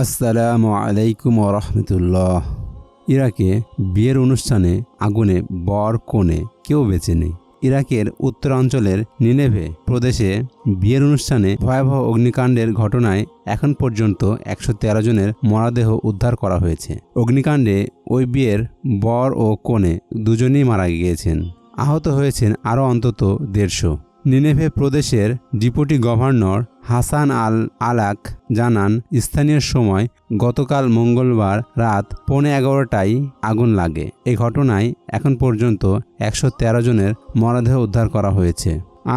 আসসালামু আলাইকুম রহমতুল্লাহ ইরাকে বিয়ের অনুষ্ঠানে আগুনে বর কোণে কেউ বেঁচে নেই। ইরাকের উত্তরাঞ্চলের নিনেভে প্রদেশে বিয়ের অনুষ্ঠানে ভয়াবহ অগ্নিকাণ্ডের ঘটনায় এখন পর্যন্ত একশো তেরো জনের মরদেহ উদ্ধার করা হয়েছে। অগ্নিকাণ্ডে ওই বিয়ের বর ও কোণে দুজনেই মারা গিয়েছেন। আহত হয়েছেন আরও অন্তত দেড়শো। নিনেভে প্রদেশের deputy governor Hassan al Alaq জানান, স্থানীয় সময় গতকাল মঙ্গলবার রাত পৌনে এগারোটায় আগুন লাগে। এই ঘটনায় এখন পর্যন্ত একশো তেরো জনের মরদেহ উদ্ধার করা হয়েছে।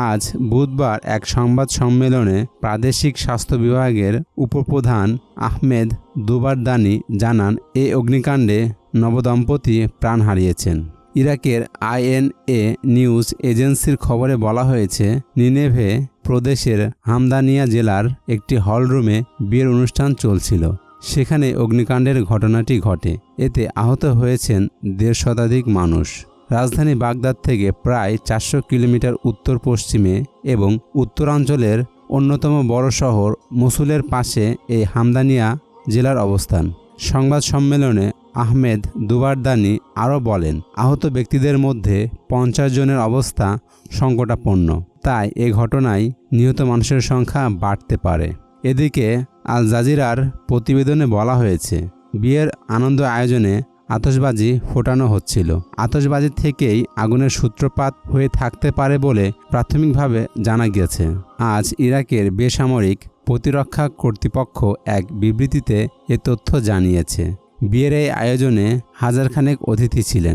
আজ বুধবার এক সংবাদ সম্মেলনে প্রাদেশিক স্বাস্থ্য বিভাগের উপপ্রধান আহমেদ দুবারদানি জানান এই অগ্নিকাণ্ডে নবদম্পতি প্রাণ হারিয়েছেন। ইরাকের আইএনএ নিউজ এজেন্সির খবরে বলা হয়েছে, নিনেভে প্রদেশের হামদানিয়া জেলার একটি হলরুমে বিয়ের অনুষ্ঠান চলছিল। সেখানে অগ্নিকাণ্ডের ঘটনাটি ঘটে। এতে আহত হয়েছেন দেড় শতাধিক মানুষ। রাজধানী বাগদাদ থেকে প্রায় চারশো কিলোমিটার উত্তর পশ্চিমে এবং উত্তরাঞ্চলের অন্যতম বড় শহর মুসুলের পাশে এই হামদানিয়া জেলার অবস্থান। সংবাদ সম্মেলনে আহমেদ দুবারদানি আরও বলেন, আহত ব্যক্তিদের মধ্যে পঞ্চাশ জনের অবস্থা সংকটাপন্ন। তাই এ ঘটনায় নিহত মানুষের সংখ্যা বাড়তে পারে। এদিকে আল জাজিরার প্রতিবেদনে বলা হয়েছে, বিয়ের আনন্দ আয়োজনে আতশবাজি ফোটানো হচ্ছিল। আতশবাজি থেকেই আগুনের সূত্রপাত হয়ে থাকতে পারে বলে প্রাথমিকভাবে জানা গিয়েছে। আজ ইরাকের বেসামরিক প্রতিরক্ষা কর্তৃপক্ষ এক বিবৃতিতে এ তথ্য জানিয়েছে। বিয়ের এই আয়োজনে হাজারখানেক অতিথি ছিলেন।